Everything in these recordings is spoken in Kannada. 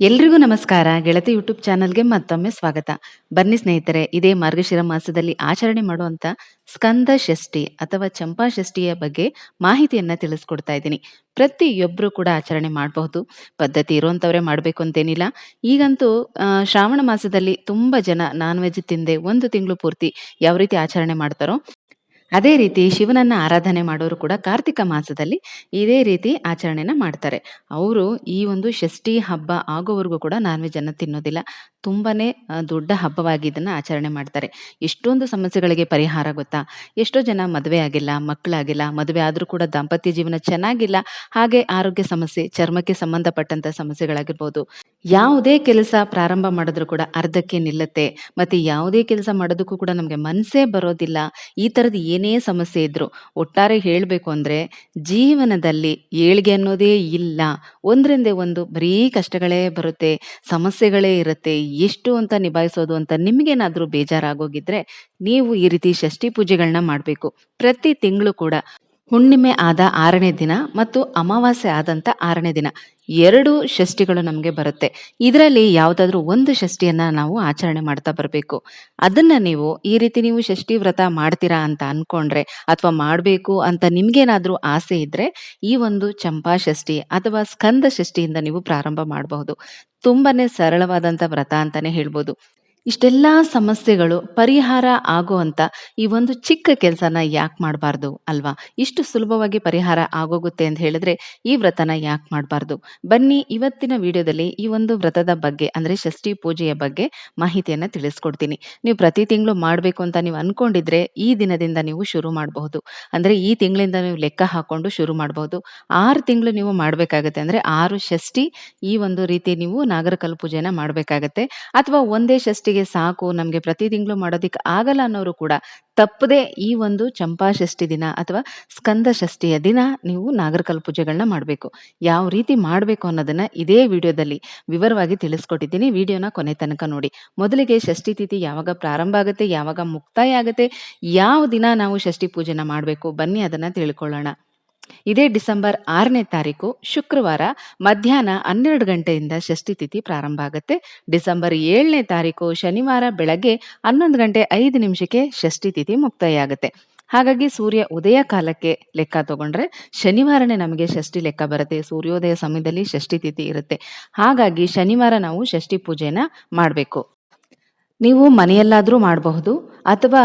ಎಲ್ರಿಗೂ ನಮಸ್ಕಾರ. ಗೆಳತಿ ಯೂಟ್ಯೂಬ್ ಚಾನಲ್ಗೆ ಮತ್ತೊಮ್ಮೆ ಸ್ವಾಗತ. ಬನ್ನಿ ಸ್ನೇಹಿತರೆ, ಇದೇ ಮಾರ್ಗಶಿರ ಮಾಸದಲ್ಲಿ ಆಚರಣೆ ಮಾಡುವಂತ ಸ್ಕಂದ ಷಷ್ಠಿ ಅಥವಾ ಚಂಪಾ ಷಷ್ಠಿಯ ಬಗ್ಗೆ ಮಾಹಿತಿಯನ್ನ ತಿಳಿಸ್ಕೊಡ್ತಾ ಇದ್ದೀನಿ. ಪ್ರತಿಯೊಬ್ಬರು ಕೂಡ ಆಚರಣೆ ಮಾಡಬಹುದು. ಪದ್ಧತಿ ಇರುವಂತವ್ರೆ ಮಾಡಬೇಕು ಅಂತೇನಿಲ್ಲ. ಈಗಂತೂ ಶ್ರಾವಣ ಮಾಸದಲ್ಲಿ ತುಂಬಾ ಜನ ನಾನ್ ವೆಜ್ ತಿಂದೆ ಒಂದು ತಿಂಗಳು ಪೂರ್ತಿ ಯಾವ ರೀತಿ ಆಚರಣೆ ಮಾಡ್ತಾರೋ ಅದೇ ರೀತಿ ಶಿವನನ್ನ ಆರಾಧನೆ ಮಾಡೋರು ಕೂಡ ಕಾರ್ತಿಕ ಮಾಸದಲ್ಲಿ ಇದೇ ರೀತಿ ಆಚರಣೆನ ಮಾಡ್ತಾರೆ. ಅವರು ಈ ಒಂದು ಷಷ್ಠಿ ಹಬ್ಬ ಆಗೋವರೆಗೂ ಕೂಡ ನಾನ್ ವೆಜ್ ಅನ್ನ ತಿನ್ನೋದಿಲ್ಲ. ತುಂಬಾನೇ ದೊಡ್ಡ ಹಬ್ಬವಾಗಿ ಇದನ್ನ ಆಚರಣೆ ಮಾಡ್ತಾರೆ. ಎಷ್ಟೊಂದು ಸಮಸ್ಯೆಗಳಿಗೆ ಪರಿಹಾರ ಗೊತ್ತಾ? ಎಷ್ಟೋ ಜನ ಮದುವೆ ಆಗಿಲ್ಲ ಮಕ್ಕಳಾಗಿಲ್ಲ ಮದುವೆ ಆದ್ರೂ ಕೂಡ ದಾಂಪತ್ಯ ಜೀವನ ಚೆನ್ನಾಗಿಲ್ಲ. ಹಾಗೆ ಆರೋಗ್ಯ ಸಮಸ್ಯೆ, ಚರ್ಮಕ್ಕೆ ಸಂಬಂಧಪಟ್ಟಂತ ಸಮಸ್ಯೆಗಳಾಗಿರ್ಬೋದು. ಯಾವುದೇ ಕೆಲಸ ಪ್ರಾರಂಭ ಮಾಡಿದ್ರು ಕೂಡ ಅರ್ಧಕ್ಕೆ ನಿಲ್ಲುತ್ತೆ. ಮತ್ತೆ ಯಾವುದೇ ಕೆಲಸ ಮಾಡೋದಕ್ಕೂ ಕೂಡ ನಮಗೆ ಮನಸ್ಸೇ ಬರೋದಿಲ್ಲ. ಈ ಥರದ್ದು ಏನೇ ಸಮಸ್ಯೆ ಇದ್ರು ಒಟ್ಟಾರೆ ಹೇಳಬೇಕು ಅಂದರೆ ಜೀವನದಲ್ಲಿ ಏಳ್ಗೆ ಅನ್ನೋದೇ ಇಲ್ಲ. ಒಂದರಿಂದ ಒಂದು ಬರೀ ಕಷ್ಟಗಳೇ ಬರುತ್ತೆ. ಸಮಸ್ಯೆಗಳೇ ಇರುತ್ತೆ. ಎಷ್ಟು ಅಂತ ನಿಭಾಯಿಸೋದು ಅಂತ ನಿಮಗೇನಾದರೂ ಬೇಜಾರಾಗೋಗಿದ್ರೆ ನೀವು ಈ ರೀತಿ ಷಷ್ಠಿ ಪೂಜೆಗಳನ್ನ ಮಾಡಬೇಕು. ಪ್ರತಿ ತಿಂಗಳು ಕೂಡ ಹುಣ್ಣಿಮೆ ಆದ ಆರನೇ ದಿನ ಮತ್ತು ಅಮಾವಾಸ್ಯೆ ಆದಂತ ಆರನೇ ದಿನ. ಎರಡು ಷಷ್ಠಿಗಳು ನಮಗೆ ಬರುತ್ತೆ. ಇದರಲ್ಲಿ ಯಾವುದಾದ್ರೂ ಒಂದು ಷಷ್ಠಿಯನ್ನ ನಾವು ಆಚರಣೆ ಮಾಡ್ತಾ ಬರಬೇಕು. ಅದನ್ನ ನೀವು ಈ ರೀತಿ ನೀವು ಷಷ್ಠಿ ವ್ರತ ಮಾಡ್ತೀರಾ ಅಂತ ಅನ್ಕೊಂಡ್ರೆ ಅಥವಾ ಮಾಡಬೇಕು ಅಂತ ನಿಮ್ಗೇನಾದ್ರೂ ಆಸೆ ಇದ್ರೆ ಈ ಒಂದು ಚಂಪಾ ಷಷ್ಠಿ ಅಥವಾ ಸ್ಕಂದ ಷಷ್ಠಿಯಿಂದ ನೀವು ಪ್ರಾರಂಭ ಮಾಡಬಹುದು. ತುಂಬಾನೇ ಸರಳವಾದಂತ ವ್ರತ ಅಂತಾನೆ ಹೇಳ್ಬೋದು. ಇಷ್ಟೆಲ್ಲಾ ಸಮಸ್ಯೆಗಳು ಪರಿಹಾರ ಆಗುವಂತ ಈ ಒಂದು ಚಿಕ್ಕ ಕೆಲಸನ ಯಾಕೆ ಮಾಡಬಾರ್ದು ಅಲ್ವಾ? ಇಷ್ಟು ಸುಲಭವಾಗಿ ಪರಿಹಾರ ಆಗೋಗುತ್ತೆ ಅಂತ ಹೇಳಿದ್ರೆ ಈ ವ್ರತನ ಯಾಕೆ ಮಾಡಬಾರ್ದು? ಬನ್ನಿ ಇವತ್ತಿನ ವಿಡಿಯೋದಲ್ಲಿ ಈ ಒಂದು ವ್ರತದ ಬಗ್ಗೆ, ಅಂದ್ರೆ ಷಷ್ಠಿ ಪೂಜೆಯ ಬಗ್ಗೆ ಮಾಹಿತಿಯನ್ನ ತಿಳಿಸ್ಕೊಡ್ತೀನಿ. ನೀವು ಪ್ರತಿ ತಿಂಗಳು ಮಾಡಬೇಕು ಅಂತ ನೀವು ಅನ್ಕೊಂಡಿದ್ರೆ ಈ ದಿನದಿಂದ ನೀವು ಶುರು ಮಾಡಬಹುದು. ಅಂದ್ರೆ ಈ ತಿಂಗಳಿಂದ ನೀವು ಲೆಕ್ಕ ಹಾಕೊಂಡು ಶುರು ಮಾಡಬಹುದು. ಆರು ತಿಂಗಳು ನೀವು ಮಾಡಬೇಕಾಗತ್ತೆ, ಅಂದ್ರೆ ಆರು ಷಷ್ಠಿ ಈ ಒಂದು ರೀತಿ ನೀವು ನಾಗರಕಲ್ ಪೂಜೆನ ಮಾಡಬೇಕಾಗತ್ತೆ. ಅಥವಾ ಒಂದೇ ಷಷ್ಠಿಗೆ ಸಾಕು, ನಮಗೆ ಪ್ರತಿ ತಿಂಗಳು ಮಾಡೋದಿಕ್ಕೆ ಆಗಲ್ಲ ಅನ್ನೋರು ಕೂಡ ತಪ್ಪದೆ ಈ ಒಂದು ಚಂಪಾ ಷಷ್ಠಿ ದಿನ ಅಥವಾ ಸ್ಕಂದ ಷಷ್ಠಿಯ ದಿನ ನೀವು ನಾಗರಕಲ್ ಪೂಜೆಗಳನ್ನ ಮಾಡಬೇಕು. ಯಾವ ರೀತಿ ಮಾಡಬೇಕು ಅನ್ನೋದನ್ನ ಇದೇ ವಿಡಿಯೋದಲ್ಲಿ ವಿವರವಾಗಿ ತಿಳಿಸ್ಕೊಟ್ಟಿದ್ದೀನಿ. ವಿಡಿಯೋನ ಕೊನೆ ತನಕ ನೋಡಿ. ಮೊದಲಿಗೆ ಷಷ್ಠಿ ತಿಥಿ ಯಾವಾಗ ಪ್ರಾರಂಭ ಆಗುತ್ತೆ, ಯಾವಾಗ ಮುಕ್ತಾಯ ಆಗುತ್ತೆ, ಯಾವ ದಿನ ನಾವು ಷಷ್ಠಿ ಪೂಜೆನ ಮಾಡಬೇಕು, ಬನ್ನಿ ಅದನ್ನ ತಿಳ್ಕೊಳ್ಳೋಣ. ಇದೇ ಡಿಸೆಂಬರ್ ಆರನೇ ತಾರೀಕು ಶುಕ್ರವಾರ ಮಧ್ಯಾಹ್ನ ಹನ್ನೆರಡು ಗಂಟೆಯಿಂದ ಷಷ್ಠಿ ತಿಥಿ ಪ್ರಾರಂಭ ಆಗುತ್ತೆ. ಡಿಸೆಂಬರ್ ಏಳನೇ ತಾರೀಕು ಶನಿವಾರ ಬೆಳಗ್ಗೆ ಹನ್ನೊಂದು ಗಂಟೆ ಐದು ನಿಮಿಷಕ್ಕೆ ಷಷ್ಠಿ ತಿಥಿ ಮುಕ್ತಾಯ ಆಗುತ್ತೆ ಹಾಗಾಗಿ ಸೂರ್ಯ ಉದಯ ಕಾಲಕ್ಕೆ ಲೆಕ್ಕ ತಗೊಂಡ್ರೆ ಶನಿವಾರನೇ ನಮಗೆ ಷಷ್ಠಿ ಲೆಕ್ಕ ಬರುತ್ತೆ. ಸೂರ್ಯೋದಯ ಸಮಯದಲ್ಲಿ ಷಷ್ಠಿ ತಿಥಿ ಇರುತ್ತೆ. ಹಾಗಾಗಿ ಶನಿವಾರ ನಾವು ಷಷ್ಠಿ ಪೂಜೆನ ಮಾಡಬೇಕು. ನೀವು ಮನೆಯಲ್ಲಾದರೂ ಮಾಡಬಹುದು ಅಥವಾ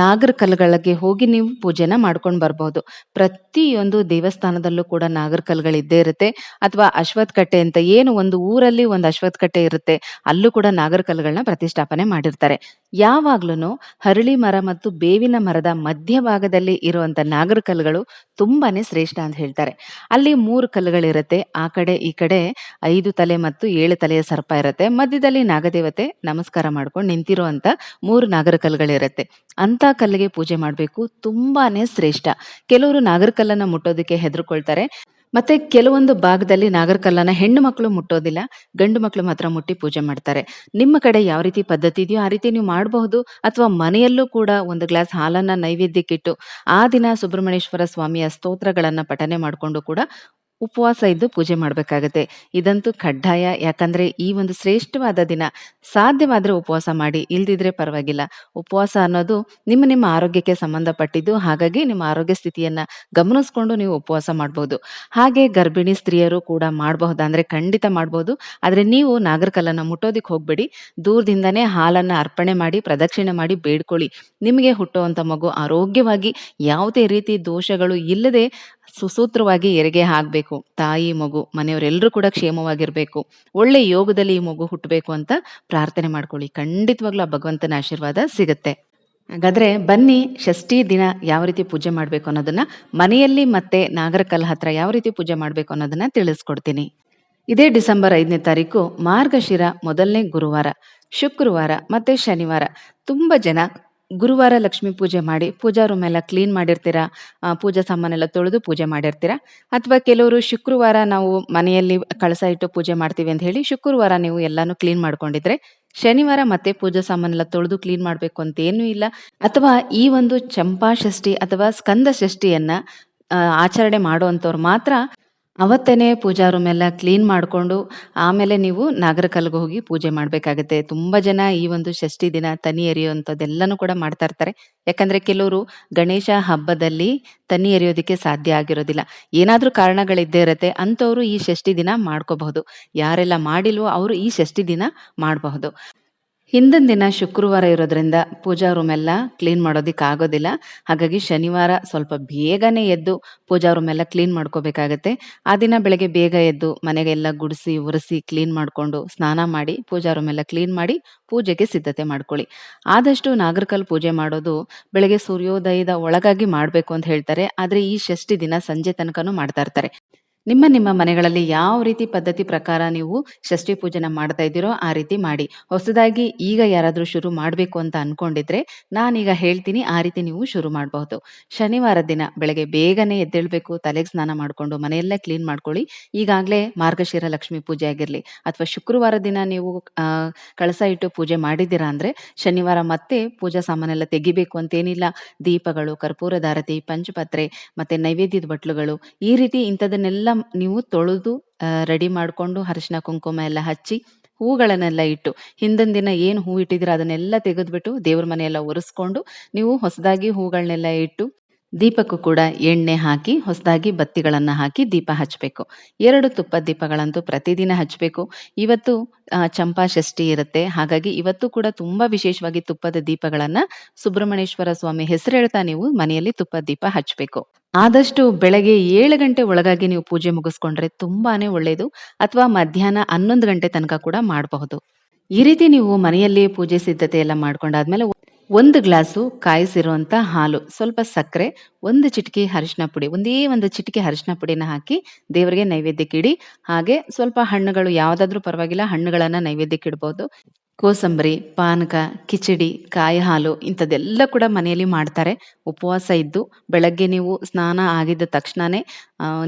ನಾಗರ ಕಲ್ಲುಗಳಿಗೆ ಹೋಗಿ ನೀವು ಪೂಜೆನ ಮಾಡ್ಕೊಂಡು ಬರ್ಬೋದು. ಪ್ರತಿಯೊಂದು ದೇವಸ್ಥಾನದಲ್ಲೂ ಕೂಡ ನಾಗರ ಕಲ್ಗಳಿದ್ದೇ ಇರುತ್ತೆ. ಅಥವಾ ಅಶ್ವತ್ಕಟ್ಟೆ ಅಂತ ಏನು ಒಂದು ಊರಲ್ಲಿ ಒಂದು ಅಶ್ವತ್ಕಟ್ಟೆ ಇರುತ್ತೆ, ಅಲ್ಲೂ ಕೂಡ ನಾಗರ ಕಲ್ಲುಗಳನ್ನ ಪ್ರತಿಷ್ಠಾಪನೆ ಮಾಡಿರ್ತಾರೆ. ಯಾವಾಗ್ಲೂ ಹರಳಿ ಮರ ಮತ್ತು ಬೇವಿನ ಮರದ ಮಧ್ಯಭಾಗದಲ್ಲಿ ಇರುವಂತ ನಾಗರ ಕಲ್ಲುಗಳು ತುಂಬಾನೇ ಶ್ರೇಷ್ಠ ಅಂತ ಹೇಳ್ತಾರೆ. ಅಲ್ಲಿ ಮೂರು ಕಲ್ಲುಗಳಿರುತ್ತೆ. ಆ ಕಡೆ, ಈ ಕಡೆ ಐದು ತಲೆ ಮತ್ತು ಏಳು ತಲೆಯ ಸರ್ಪ ಇರುತ್ತೆ. ಮಧ್ಯದಲ್ಲಿ ನಾಗದೇವತೆ ನಮಸ್ಕಾರ ಮಾಡ್ಕೊಂಡು ನಿಂತಿರುವಂತ ಮೂರು ನಾಗರ ಕಲ್ಲುಗಳಿರುತ್ತೆ. ಅಂತ ಕಲ್ಲಿಗೆ ಪೂಜೆ ಮಾಡಬೇಕು. ತುಂಬಾನೇ ಶ್ರೇಷ್ಠ. ಕೆಲವರು ನಾಗರಕಲ್ಲನ್ನ ಮುಟ್ಟೋದಕ್ಕೆ ಹೆದರ್ಕೊಳ್ತಾರೆ. ಮತ್ತೆ ಕೆಲವೊಂದು ಭಾಗದಲ್ಲಿ ನಾಗರಕಲ್ಲನ್ನ ಹೆಣ್ಣು ಮಕ್ಕಳು ಮುಟ್ಟೋದಿಲ್ಲ. ಗಂಡು ಮಕ್ಕಳು ಮಾತ್ರ ಮುಟ್ಟಿ ಪೂಜೆ ಮಾಡ್ತಾರೆ. ನಿಮ್ಮ ಕಡೆ ಯಾವ ರೀತಿ ಪದ್ಧತಿ ಇದೆಯೋ ಆ ರೀತಿ ನೀವು ಮಾಡಬಹುದು. ಅಥವಾ ಮನೆಯಲ್ಲೂ ಕೂಡ ಒಂದು ಗ್ಲಾಸ್ ಹಾಲನ್ನ ನೈವೇದ್ಯಕ್ಕಿಟ್ಟು ಆ ದಿನ ಸುಬ್ರಹ್ಮಣ್ಯೇಶ್ವರ ಸ್ವಾಮಿಯ ಸ್ತೋತ್ರಗಳನ್ನ ಪಠನೆ ಮಾಡಿಕೊಂಡು ಕೂಡ ಉಪವಾಸ ಇದ್ದು ಪೂಜೆ ಮಾಡಬೇಕಾಗತ್ತೆ. ಇದಂತೂ ಕಡ್ಡಾಯ. ಯಾಕಂದ್ರೆ ಈ ಒಂದು ಶ್ರೇಷ್ಠವಾದ ದಿನ ಸಾಧ್ಯವಾದರೆ ಉಪವಾಸ ಮಾಡಿ, ಇಲ್ದಿದ್ರೆ ಪರವಾಗಿಲ್ಲ. ಉಪವಾಸ ಅನ್ನೋದು ನಿಮ್ಮ ನಿಮ್ಮ ಆರೋಗ್ಯಕ್ಕೆ ಸಂಬಂಧಪಟ್ಟಿದ್ದು, ಹಾಗಾಗಿ ನಿಮ್ಮ ಆರೋಗ್ಯ ಸ್ಥಿತಿಯನ್ನ ಗಮನಿಸ್ಕೊಂಡು ನೀವು ಉಪವಾಸ ಮಾಡಬಹುದು ಹಾಗೆ ಗರ್ಭಿಣಿ ಸ್ತ್ರೀಯರು ಕೂಡ ಮಾಡಬಹುದು, ಅಂದ್ರೆ ಖಂಡಿತ ಮಾಡಬಹುದು ಆದ್ರೆ ನೀವು ನಾಗರಕಲ್ಲನ್ನ ಮುಟ್ಟೋದಿಕ್ ಹೋಗ್ಬೇಡಿ. ದೂರದಿಂದನೇ ಹಾಲನ್ನ ಅರ್ಪಣೆ ಮಾಡಿ, ಪ್ರದಕ್ಷಿಣೆ ಮಾಡಿ ಬೇಡ್ಕೊಳ್ಳಿ. ನಿಮಗೆ ಹುಟ್ಟುವಂತ ಮಗು ಆರೋಗ್ಯವಾಗಿ ಯಾವುದೇ ರೀತಿ ದೋಷಗಳು ಇಲ್ಲದೆ ಸುಸೂತ್ರವಾಗಿ ಹೆರಿಗೆ ಹಾಕಬೇಕು. ತಾಯಿ, ಮಗು, ಮನೆಯವರೆಲ್ಲರೂ ಕೂಡ ಕ್ಷೇಮವಾಗಿರಬೇಕು. ಒಳ್ಳೆ ಯೋಗದಲ್ಲಿ ಈ ಮಗು ಹುಟ್ಟಬೇಕು ಅಂತ ಪ್ರಾರ್ಥನೆ ಮಾಡ್ಕೊಳ್ಳಿ. ಖಂಡಿತವಾಗ್ಲೂ ಆ ಭಗವಂತನ ಆಶೀರ್ವಾದ ಸಿಗುತ್ತೆ. ಹಾಗಾದ್ರೆ ಬನ್ನಿ, ಷಷ್ಠಿ ದಿನ ಯಾವ ರೀತಿ ಪೂಜೆ ಮಾಡಬೇಕು ಅನ್ನೋದನ್ನ ಮನೆಯಲ್ಲಿ ಮತ್ತೆ ನಾಗರಕಲ್ ಹತ್ರ ಯಾವ ರೀತಿ ಪೂಜೆ ಮಾಡಬೇಕು ಅನ್ನೋದನ್ನ ತಿಳಿಸ್ಕೊಡ್ತೀನಿ. ಇದೇ ಡಿಸೆಂಬರ್ ಐದನೇ ತಾರೀಕು ಮಾರ್ಗಶಿರ ಮೊದಲನೇ ಗುರುವಾರ, ಶುಕ್ರವಾರ ಮತ್ತೆ ಶನಿವಾರ. ತುಂಬಾ ಜನ ಗುರುವಾರ ಲಕ್ಷ್ಮೀ ಪೂಜೆ ಮಾಡಿ, ಪೂಜಾ ರೂಮ್ ಎಲ್ಲ ಕ್ಲೀನ್ ಮಾಡಿರ್ತೀರಾ? ಪೂಜಾ ಸಾಮಾನೆಲ್ಲ ತೊಳೆದು ಪೂಜೆ ಮಾಡಿರ್ತೀರಾ? ಅಥವಾ ಕೆಲವರು ಶುಕ್ರವಾರ ನಾವು ಮನೆಯಲ್ಲಿ ಕಳಸ ಇಟ್ಟು ಪೂಜೆ ಮಾಡ್ತೀವಿ ಅಂತ ಹೇಳಿ ಶುಕ್ರವಾರ ನೀವು ಎಲ್ಲಾನು ಕ್ಲೀನ್ ಮಾಡ್ಕೊಂಡಿದ್ರೆ, ಶನಿವಾರ ಮತ್ತೆ ಪೂಜಾ ಸಾಮಾನೆಲ್ಲ ತೊಳೆದು ಕ್ಲೀನ್ ಮಾಡ್ಬೇಕು ಅಂತ ಏನೂ ಇಲ್ಲ. ಅಥವಾ ಈ ಒಂದು ಚಂಪಾ ಷಷ್ಠಿ ಅಥವಾ ಸ್ಕಂದ ಷಷ್ಠಿಯನ್ನ ಆಚರಣೆ ಮಾಡುವಂತವ್ರು ಮಾತ್ರ ಅವತ್ತೇನೆ ಪೂಜಾ ರೂಮ್ ಎಲ್ಲ ಕ್ಲೀನ್ ಮಾಡ್ಕೊಂಡು, ಆಮೇಲೆ ನೀವು ನಾಗರಕಲ್ಗೆ ಹೋಗಿ ಪೂಜೆ ಮಾಡ್ಬೇಕಾಗತ್ತೆ. ತುಂಬಾ ಜನ ಈ ಒಂದು ಷಷ್ಠಿ ದಿನ ತನಿ ಎರೆಯುವಂಥದ್ದೆಲ್ಲನೂ ಕೂಡ ಮಾಡ್ತಾ ಇರ್ತಾರೆ. ಯಾಕಂದ್ರೆ ಕೆಲವರು ಗಣೇಶ ಹಬ್ಬದಲ್ಲಿ ತನಿ ಎರೆಯೋದಕ್ಕೆ ಸಾಧ್ಯ ಆಗಿರೋದಿಲ್ಲ. ಏನಾದ್ರೂ ಕಾರಣಗಳಿದ್ದೇ ಇರುತ್ತೆ ಅಂಥವ್ರು ಈ ಷಷ್ಠಿ ದಿನ ಮಾಡ್ಕೋಬಹುದು. ಯಾರೆಲ್ಲ ಮಾಡಿಲ್ವೋ ಅವರು ಈ ಷಷ್ಠಿ ದಿನ ಮಾಡಬಹುದು. ಹಿಂದಿನ ದಿನ ಶುಕ್ರವಾರ ಇರೋದ್ರಿಂದ ಪೂಜಾ ರೂಮ್ ಎಲ್ಲ ಕ್ಲೀನ್ ಮಾಡೋದಿಕ್ ಆಗೋದಿಲ್ಲ. ಹಾಗಾಗಿ ಶನಿವಾರ ಸ್ವಲ್ಪ ಬೇಗನೆ ಎದ್ದು ಪೂಜಾ ರೂಮ್ ಎಲ್ಲ ಕ್ಲೀನ್ ಮಾಡ್ಕೋಬೇಕಾಗತ್ತೆ. ಆ ದಿನ ಬೆಳಗ್ಗೆ ಬೇಗ ಎದ್ದು ಮನೆಗೆಲ್ಲ ಗುಡಿಸಿ, ಒರೆಸಿ, ಕ್ಲೀನ್ ಮಾಡ್ಕೊಂಡು, ಸ್ನಾನ ಮಾಡಿ, ಪೂಜಾ ರೂಮ್ ಎಲ್ಲ ಕ್ಲೀನ್ ಮಾಡಿ ಪೂಜೆಗೆ ಸಿದ್ಧತೆ ಮಾಡ್ಕೊಳ್ಳಿ. ಆದಷ್ಟು ನಾಗರಕಲ್ ಪೂಜೆ ಮಾಡೋದು ಬೆಳಗ್ಗೆ ಸೂರ್ಯೋದಯದ ಒಳಗಾಗಿ ಮಾಡಬೇಕು ಅಂತ ಹೇಳ್ತಾರೆ. ಆದ್ರೆ ಈ ಷಷ್ಠಿ ದಿನ ಸಂಜೆ ತನಕನೂ ಮಾಡ್ತಾ ಇರ್ತಾರೆ. ನಿಮ್ಮ ನಿಮ್ಮ ಮನೆಗಳಲ್ಲಿ ಯಾವ ರೀತಿ ಪದ್ಧತಿ ಪ್ರಕಾರ ನೀವು ಷಷ್ಠಿ ಪೂಜೆನ ಮಾಡ್ತಾ ಇದ್ದೀರೋ ಆ ರೀತಿ ಮಾಡಿ. ಹೊಸದಾಗಿ ಈಗ ಯಾರಾದರೂ ಶುರು ಮಾಡಬೇಕು ಅಂತ ಅನ್ಕೊಂಡಿದ್ರೆ ನಾನೀಗ ಹೇಳ್ತೀನಿ ಆ ರೀತಿ ನೀವು ಶುರು ಮಾಡಬಹುದು. ಶನಿವಾರದ ದಿನ ಬೆಳಗ್ಗೆ ಬೇಗನೆ ಎದ್ದೇಳ್ಬೇಕು, ತಲೆಗೆ ಸ್ನಾನ ಮಾಡ್ಕೊಂಡು ಮನೆಯೆಲ್ಲ ಕ್ಲೀನ್ ಮಾಡ್ಕೊಳ್ಳಿ. ಈಗಾಗ್ಲೇ ಮಾರ್ಗಶಿರ ಲಕ್ಷ್ಮಿ ಪೂಜೆ ಆಗಿರಲಿ ಅಥವಾ ಶುಕ್ರವಾರ ದಿನ ನೀವು ಕಳಸ ಇಟ್ಟು ಪೂಜೆ ಮಾಡಿದ್ದೀರಾ ಅಂದರೆ ಶನಿವಾರ ಮತ್ತೆ ಪೂಜಾ ಸಾಮಾನೆಲ್ಲ ತೆಗಿಬೇಕು ಅಂತೇನಿಲ್ಲ. ದೀಪಗಳು, ಕರ್ಪೂರಧಾರತಿ, ಪಂಚಪತ್ರೆ ಮತ್ತೆ ನೈವೇದ್ಯದ ಬಟ್ಲುಗಳು ಈ ರೀತಿ ಇಂಥದನ್ನೆಲ್ಲ ನೀವು ತೊಳೆದು ರೆಡಿ ಮಾಡಿಕೊಂಡು ಅರಿಶಿನ, ಕುಂಕುಮ ಎಲ್ಲ ಹಚ್ಚಿ ಹೂಗಳನ್ನೆಲ್ಲ ಇಟ್ಟು ಹಿಂದಿನ ದಿನ ಏನು ಹೂ ಇಟ್ಟಿದ್ದೀರ ಅದನ್ನೆಲ್ಲ ತೆಗೆದ್ಬಿಟ್ಟು ದೇವ್ರ ಮನೆಯೆಲ್ಲ ಒರೆಸ್ಕೊಂಡು ನೀವು ಹೊಸದಾಗಿ ಹೂಗಳನ್ನೆಲ್ಲ ಇಟ್ಟು ದೀಪಕ್ಕೂ ಕೂಡ ಎಣ್ಣೆ ಹಾಕಿ, ಹೊಸದಾಗಿ ಬತ್ತಿಗಳನ್ನು ಹಾಕಿ ದೀಪ ಹಚ್ಚಬೇಕು. ಎರಡು ತುಪ್ಪ ದೀಪಗಳಂತೂ ಪ್ರತಿದಿನ ಹಚ್ಚಬೇಕು. ಇವತ್ತು ಚಂಪಾ ಷಷ್ಠಿ ಇರುತ್ತೆ. ಹಾಗಾಗಿ ಇವತ್ತು ಕೂಡ ತುಂಬಾ ವಿಶೇಷವಾಗಿ ತುಪ್ಪದ ದೀಪಗಳನ್ನು ಸುಬ್ರಹ್ಮಣ್ಯೇಶ್ವರ ಸ್ವಾಮಿ ಹೆಸರು ಹೇಳ್ತಾ ನೀವು ಮನೆಯಲ್ಲಿ ತುಪ್ಪ ದೀಪ ಹಚ್ಚಬೇಕು. ಆದಷ್ಟು ಬೆಳಗ್ಗೆ ಏಳು ಗಂಟೆ ಒಳಗಾಗಿ ನೀವು ಪೂಜೆ ಮುಗಿಸ್ಕೊಂಡ್ರೆ ತುಂಬಾನೇ ಒಳ್ಳೆಯದು ಅಥವಾ ಮಧ್ಯಾಹ್ನ 11 ಗಂಟೆ ತನಕ ಕೂಡ ಮಾಡಬಹುದು. ಈ ರೀತಿ ನೀವು ಮನೆಯಲ್ಲಿ ಪೂಜೆ ಸಿದ್ಧತೆ ಎಲ್ಲ ಮಾಡ್ಕೊಂಡಾದ್ಮೇಲೆ ಒಂದು ಗ್ಲಾಸು ಕಾಯಿಸಿರುವಂಥ ಹಾಲು, ಸ್ವಲ್ಪ ಸಕ್ಕರೆ, ಒಂದು ಚಿಟಿಕೆ ಅರಿಶಿನ ಪುಡಿ, ಒಂದೇ ಒಂದು ಚಿಟಿಕೆ ಅರಿಶಿನ ಪುಡಿನ ಹಾಕಿ ದೇವರಿಗೆ ನೈವೇದ್ಯಕ್ಕೆ ಇಡಿ ಹಾಗೆ ಸ್ವಲ್ಪ ಹಣ್ಣುಗಳು ಯಾವುದಾದ್ರೂ ಪರವಾಗಿಲ್ಲ ಹಣ್ಣುಗಳನ್ನು ನೈವೇದ್ಯಕ್ಕೆ ನೈವೇದ್ಯಕ್ಕಿಡ್ಬೋದು. ಕೋಸಂಬರಿ, ಪಾನಕ, ಕಿಚಡಿ, ಕಾಯಿ ಹಾಲು ಇಂಥದ್ದೆಲ್ಲ ಕೂಡ ಮನೆಯಲ್ಲಿ ಮಾಡ್ತಾರೆ. ಉಪವಾಸ ಇದ್ದು ಬೆಳಗ್ಗೆ ನೀವು ಸ್ನಾನ ಆಗಿದ್ದ ತಕ್ಷಣನೇ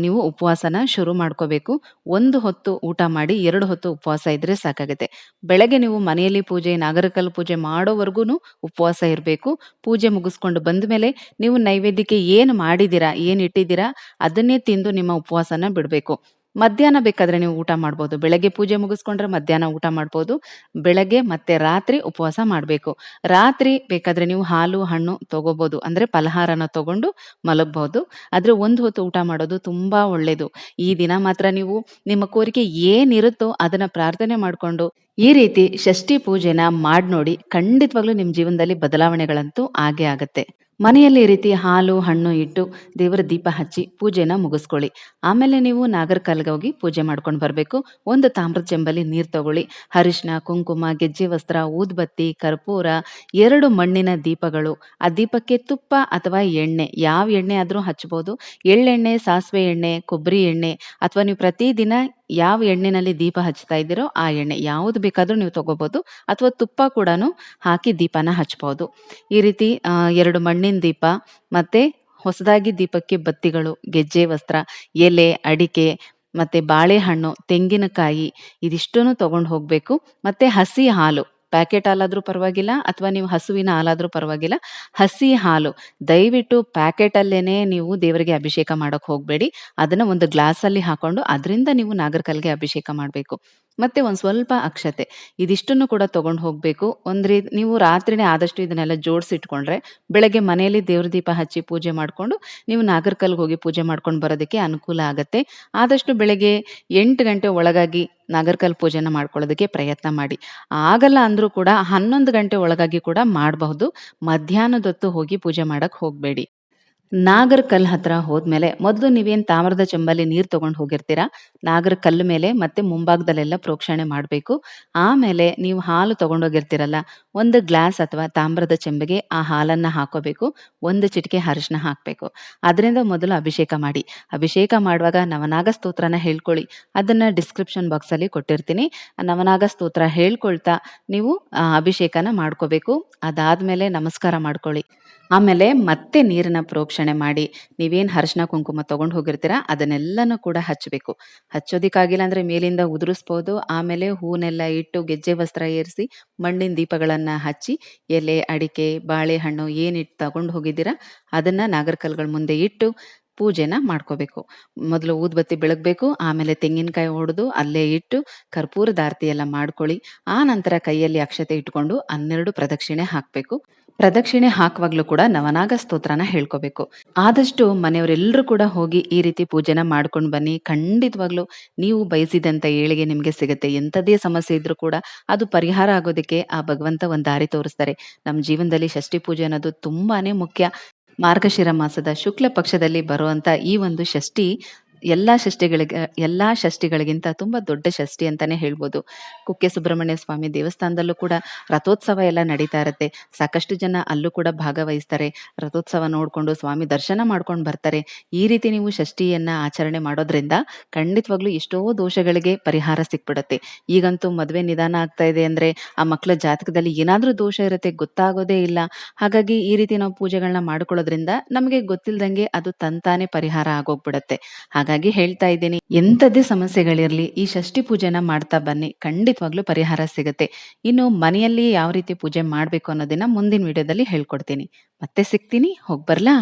ನೀವು ಉಪವಾಸನ ಶುರು ಮಾಡ್ಕೋಬೇಕು. ಒಂದು ಹೊತ್ತು ಊಟ ಮಾಡಿ ಎರಡು ಹೊತ್ತು ಉಪವಾಸ ಇದ್ರೆ ಸಾಕಾಗುತ್ತೆ ಬೆಳಗ್ಗೆ ನೀವು ಮನೆಯಲ್ಲಿ ಪೂಜೆ ನಾಗರಕಲ್ ಪೂಜೆ ಮಾಡೋವರೆಗೂ ಉಪವಾಸ ಇರಬೇಕು ಪೂಜೆ ಮುಗಿಸ್ಕೊಂಡು ಬಂದ್ಮೇಲೆ ನೀವು ನೈವೇದ್ಯಕ್ಕೆ ಏನು ಮಾಡಿದ್ದೀರಾ, ಏನು ಇಟ್ಟಿದ್ದೀರಾ ಅದನ್ನೇ ತಿಂದು ನಿಮ್ಮ ಉಪವಾಸನ ಬಿಡ್ಬೇಕು. ಮಧ್ಯಾಹ್ನ ಬೇಕಾದ್ರೆ ನೀವು ಊಟ ಮಾಡ್ಬೋದು. ಬೆಳಗ್ಗೆ ಪೂಜೆ ಮುಗಿಸ್ಕೊಂಡ್ರೆ ಮಧ್ಯಾಹ್ನ ಊಟ ಮಾಡ್ಬೋದು. ಬೆಳಗ್ಗೆ ಮತ್ತೆ ರಾತ್ರಿ ಉಪವಾಸ ಮಾಡಬೇಕು ರಾತ್ರಿ ಬೇಕಾದ್ರೆ ನೀವು ಹಾಲು, ಹಣ್ಣು ತಗೋಬಹುದು ಅಂದ್ರೆ ಫಲಹಾರನ ತಗೊಂಡು ಮಲಗಬಹುದು. ಆದ್ರೆ ಒಂದು ಹೊತ್ತು ಊಟ ಮಾಡೋದು ತುಂಬಾ ಒಳ್ಳೇದು. ಈ ದಿನ ಮಾತ್ರ ನೀವು ನಿಮ್ಮ ಕೋರಿಕೆ ಏನಿರುತ್ತೋ ಅದನ್ನ ಪ್ರಾರ್ಥನೆ ಮಾಡ್ಕೊಂಡು ಈ ರೀತಿ ಷಷ್ಠಿ ಪೂಜೆನ ಮಾಡಿ ನೋಡಿ. ಖಂಡಿತವಾಗ್ಲೂ ನಿಮ್ಮ ಜೀವನದಲ್ಲಿ ಬದಲಾವಣೆಗಳಂತೂ ಆಗೇ ಆಗತ್ತೆ. ಮನೆಯಲ್ಲಿ ಈ ರೀತಿ ಹಾಲು, ಹಣ್ಣು ಇಟ್ಟು ದೇವರ ದೀಪ ಹಚ್ಚಿ ಪೂಜೆನ ಮುಗಿಸ್ಕೊಳ್ಳಿ. ಆಮೇಲೆ ನೀವು ನಾಗರಕಲ್ಗೆ ಹೋಗಿ ಪೂಜೆ ಮಾಡ್ಕೊಂಡು ಬರಬೇಕು ಒಂದು ತಾಮ್ರದ ಚೆಂಬಲ್ಲಿ ನೀರು ತಗೊಳ್ಳಿ. ಅರಿಶಿನ, ಕುಂಕುಮ, ಗೆಜ್ಜೆ ವಸ್ತ್ರ, ಊದ್ಬತ್ತಿ, ಕರ್ಪೂರ, ಎರಡು ಮಣ್ಣಿನ ದೀಪಗಳು, ಆ ದೀಪಕ್ಕೆ ತುಪ್ಪ ಅಥವಾ ಎಣ್ಣೆ ಯಾವ ಎಣ್ಣೆ ಆದರೂ ಹಚ್ಬೋದು. ಎಳ್ಳೆಣ್ಣೆ, ಸಾಸಿವೆ ಎಣ್ಣೆ, ಕೊಬ್ಬರಿ ಎಣ್ಣೆ ಅಥವಾ ನೀವು ಪ್ರತಿದಿನ ಯಾವ ಎಣ್ಣೆನಲ್ಲಿ ದೀಪ ಹಚ್ತಾ ಇದ್ದೀರೋ ಆ ಎಣ್ಣೆ ಯಾವುದು ಬೇಕಾದರೂ ನೀವು ತಗೋಬೋದು. ಅಥವಾ ತುಪ್ಪ ಕೂಡ ಹಾಕಿ ದೀಪನ ಹಚ್ಬೋದು. ಈ ರೀತಿ ಎರಡು ಮಣ್ಣಿನ ದೀಪ ಮತ್ತೆ ಹೊಸದಾಗಿ ದೀಪಕ್ಕೆ ಬತ್ತಿಗಳು, ಗೆಜ್ಜೆ ವಸ್ತ್ರ, ಎಲೆ, ಅಡಿಕೆ ಮತ್ತೆ ಬಾಳೆಹಣ್ಣು, ತೆಂಗಿನಕಾಯಿ ಇದಿಷ್ಟೂ ತಗೊಂಡು ಹೋಗಬೇಕು ಮತ್ತೆ ಹಸಿ ಹಾಲು, ಪ್ಯಾಕೆಟ್ ಹಾಲಾದ್ರೂ ಪರವಾಗಿಲ್ಲ ಅಥವಾ ನೀವು ಹಸುವಿನ ಹಾಲಾದ್ರೂ ಪರವಾಗಿಲ್ಲ. ಹಸಿ ಹಾಲು, ದಯವಿಟ್ಟು ಪ್ಯಾಕೆಟ್ ಅಲ್ಲೇನೆ ನೀವು ದೇವರಿಗೆ ಅಭಿಷೇಕ ಮಾಡೋಕೆ ಹೋಗಬೇಡಿ ಅದನ್ನ ಒಂದು ಗ್ಲಾಸಲ್ಲಿ ಹಾಕೊಂಡು ಅದರಿಂದ ನೀವು ನಾಗರಕಲ್ಗೆ ಅಭಿಷೇಕ ಮಾಡ್ಬೇಕು. ಮತ್ತೆ ಒಂದು ಸ್ವಲ್ಪ ಅಕ್ಷತೆ ಇದಿಷ್ಟನ್ನು ಕೂಡ ತಗೊಂಡು ಹೋಗಬೇಕು ಒಂದು ರೀ ನೀವು ರಾತ್ರಿನೇ ಆದಷ್ಟು ಇದನ್ನೆಲ್ಲ ಜೋಡಿಸಿಟ್ಕೊಂಡ್ರೆ, ಬೆಳಗ್ಗೆ ಮನೆಯಲ್ಲಿ ದೇವ್ರ ದೀಪ ಹಚ್ಚಿ ಪೂಜೆ ಮಾಡಿಕೊಂಡು, ನೀವು ನಾಗರ್ಕಲ್ಗೆ ಹೋಗಿ ಪೂಜೆ ಮಾಡ್ಕೊಂಡು ಬರೋದಕ್ಕೆ ಅನುಕೂಲ ಆಗುತ್ತೆ ಆದಷ್ಟು ಬೆಳಗ್ಗೆ ಎಂಟು ಗಂಟೆ ಒಳಗಾಗಿ ನಾಗರಕಲ್ ಪೂಜೆನ ಮಾಡ್ಕೊಳ್ಳೋದಕ್ಕೆ ಪ್ರಯತ್ನ ಮಾಡಿ. ಆಗಲ್ಲ ಅಂದ್ರೂ ಕೂಡ 11 ಗಂಟೆ ಒಳಗಾಗಿ ಕೂಡ ಮಾಡಬಹುದು. ಮಧ್ಯಾಹ್ನದೊತ್ತು ಹೋಗಿ ಪೂಜೆ ಮಾಡಕ್ ಹೋಗ್ಬೇಡಿ. ನಾಗರಕಲ್ ಹತ್ರ ಹೋದ್ಮೇಲೆ ಮೊದಲು ನೀವೇನು ತಾಮ್ರದ ಚೆಂಬಲ್ಲಿ ನೀರು ತಗೊಂಡ್ ಹೋಗಿರ್ತೀರಾ, ನಾಗರಕಲ್ಲು ಮೇಲೆ ಮತ್ತೆ ಮುಂಭಾಗದಲ್ಲೆಲ್ಲ ಪ್ರೋಕ್ಷಣೆ ಮಾಡಬೇಕು ಆಮೇಲೆ ನೀವು ಹಾಲು ತಗೊಂಡೋಗಿರ್ತೀರಲ್ಲ, ಒಂದು ಗ್ಲಾಸ್ ಅಥವಾ ತಾಮ್ರದ ಚೆಂಬಿಗೆ ಆ ಹಾಲನ್ನ ಹಾಕೋಬೇಕು. ಒಂದು ಚಿಟಿಕೆ ಅರಿಶಿನ ಹಾಕಬೇಕು ಅದರಿಂದ ಮೊದಲು ಅಭಿಷೇಕ ಮಾಡಿ. ಅಭಿಷೇಕ ಮಾಡುವಾಗ ನವನಾಗ ಸ್ತೋತ್ರನ ಹೇಳ್ಕೊಳ್ಳಿ. ಅದನ್ನ ಡಿಸ್ಕ್ರಿಪ್ಷನ್ ಬಾಕ್ಸಲ್ಲಿ ಕೊಟ್ಟಿರ್ತೀನಿ. ನವನಾಗ ಸ್ತೋತ್ರ ಹೇಳ್ಕೊಳ್ತಾ ನೀವು ಅಭಿಷೇಕನ ಮಾಡ್ಕೋಬೇಕು. ಅದಾದ್ಮೇಲೆ ನಮಸ್ಕಾರ ಮಾಡ್ಕೊಳ್ಳಿ. ಆಮೇಲೆ ಮತ್ತೆ ನೀರಿನ ಪ್ರೋಕ್ಷಣೆ ಮಾಡಿ ನೀವೇನು ಅರಶಿನ ಕುಂಕುಮ ತಗೊಂಡ್ ಹೋಗಿರ್ತೀರಾ ಅದನ್ನೆಲ್ಲನೂ ಕೂಡ ಹಚ್ಚಬೇಕು ಹಚ್ಚೋದಿಕ್ಕಾಗಿಲ್ಲ ಅಂದರೆ ಮೇಲಿಂದ ಉದುರಿಸ್ಬೋದು. ಆಮೇಲೆ ಹೂವನ್ನೆಲ್ಲ ಇಟ್ಟು ಗೆಜ್ಜೆ ವಸ್ತ್ರ ಏರಿಸಿ ಮಣ್ಣಿನ ದೀಪಗಳನ್ನ ಹಚ್ಚಿ ಎಲೆ, ಅಡಿಕೆ, ಬಾಳೆಹಣ್ಣು ಏನಿಟ್ಟು ತಗೊಂಡು ಹೋಗಿದ್ದೀರಾ ಅದನ್ನ ನಾಗರಕಲ್ಗಳ ಮುಂದೆ ಇಟ್ಟು ಪೂಜೆನ ಮಾಡ್ಕೋಬೇಕು. ಮೊದಲು ಊದ್ಬತ್ತಿ ಬೆಳಗಬೇಕು. ಆಮೇಲೆ ತೆಂಗಿನಕಾಯಿ ಹೊಡೆದು ಅಲ್ಲೇ ಇಟ್ಟು ಕರ್ಪೂರದ ಆರತಿ ಎಲ್ಲ ಮಾಡ್ಕೊಳ್ಳಿ. ಆ ನಂತರ ಕೈಯಲ್ಲಿ ಅಕ್ಷತೆ ಇಟ್ಕೊಂಡು 12 ಪ್ರದಕ್ಷಿಣೆ ಹಾಕಬೇಕು. ಪ್ರದಕ್ಷಿಣೆ ಹಾಕುವಾಗ್ಲೂ ಕೂಡ ನವನಾಗ ಸ್ತೋತ್ರನ ಹೇಳ್ಕೋಬೇಕು. ಆದಷ್ಟು ಮನೆಯವರೆಲ್ಲರೂ ಕೂಡ ಹೋಗಿ ಈ ರೀತಿ ಪೂಜೆನ ಮಾಡ್ಕೊಂಡು ಬನ್ನಿ. ಖಂಡಿತವಾಗ್ಲೂ ನೀವು ಬಯಸಿದಂತ ಏಳಿಗೆ ನಿಮ್ಗೆ ಸಿಗುತ್ತೆ. ಎಂಥದೇ ಸಮಸ್ಯೆ ಇದ್ರೂ ಕೂಡ ಅದು ಪರಿಹಾರ ಆಗೋದಕ್ಕೆ ಆ ಭಗವಂತ ಒಂದು ದಾರಿ ತೋರಿಸ್ತಾರೆ. ನಮ್ಮ ಜೀವನದಲ್ಲಿ ಷಷ್ಠಿ ಪೂಜೆ ಅನ್ನೋದು ತುಂಬಾನೇ ಮುಖ್ಯ. ಮಾರ್ಗಶಿರ ಮಾಸದ ಶುಕ್ಲ ಪಕ್ಷದಲ್ಲಿ ಬರುವಂತ ಈ ಒಂದು ಷಷ್ಠಿ ಎಲ್ಲಾ ಷಷ್ಠಿಗಳಿಗೆ, ಎಲ್ಲಾ ಷಷ್ಠಿಗಳಿಗಿಂತ ತುಂಬಾ ದೊಡ್ಡ ಷಷ್ಠಿ ಅಂತಾನೆ ಹೇಳ್ಬೋದು. ಕುಕ್ಕೆ ಸುಬ್ರಹ್ಮಣ್ಯ ಸ್ವಾಮಿ ದೇವಸ್ಥಾನದಲ್ಲೂ ಕೂಡ ರಥೋತ್ಸವ ಎಲ್ಲ ನಡೀತಾ ಇರುತ್ತೆ. ಸಾಕಷ್ಟು ಜನ ಅಲ್ಲೂ ಕೂಡ ಭಾಗವಹಿಸ್ತಾರೆ. ರಥೋತ್ಸವ ನೋಡ್ಕೊಂಡು ಸ್ವಾಮಿ ದರ್ಶನ ಮಾಡ್ಕೊಂಡು ಬರ್ತಾರೆ. ಈ ರೀತಿ ನೀವು ಷಷ್ಠಿಯನ್ನ ಆಚರಣೆ ಮಾಡೋದ್ರಿಂದ ಖಂಡಿತವಾಗ್ಲೂ ಎಷ್ಟೋ ದೋಷಗಳಿಗೆ ಪರಿಹಾರ ಸಿಕ್ಬಿಡತ್ತೆ ಈಗಂತೂ ಮದುವೆ ನಿಧಾನ ಆಗ್ತಾ ಇದೆ ಅಂದ್ರೆ ಆ ಮಕ್ಕಳ ಜಾತಕದಲ್ಲಿ ಏನಾದ್ರೂ ದೋಷ ಇರುತ್ತೆ ಗೊತ್ತಾಗೋದೇ ಇಲ್ಲ. ಹಾಗಾಗಿ ಈ ರೀತಿ ನಾವು ಪೂಜೆಗಳನ್ನ ಮಾಡ್ಕೊಳ್ಳೋದ್ರಿಂದ ನಮಗೆ ಗೊತ್ತಿಲ್ದಂಗೆ ಅದು ತಂತಾನೆ ಪರಿಹಾರ ಆಗೋಗ್ಬಿಡುತ್ತೆ. ಹಾಗಾಗಿ ಹೇಳ್ತಾ ಇದ್ದೀನಿ, ಎಂಥದ್ದೇ ಸಮಸ್ಯೆಗಳಿರ್ಲಿ ಈ ಷಷ್ಠಿ ಪೂಜೆನ ಮಾಡ್ತಾ ಬನ್ನಿ. ಖಂಡಿತವಾಗ್ಲೂ ಪರಿಹಾರ ಸಿಗುತ್ತೆ. ಇನ್ನು ಮನೆಯಲ್ಲಿ ಯಾವ ರೀತಿ ಪೂಜೆ ಮಾಡ್ಬೇಕು ಅನ್ನೋದನ್ನ ಮುಂದಿನ ವಿಡಿಯೋದಲ್ಲಿ ಹೇಳ್ಕೊಡ್ತೀನಿ. ಮತ್ತೆ ಸಿಗ್ತೀನಿ. ಹೋಗ್ಬರ್ಲಾ?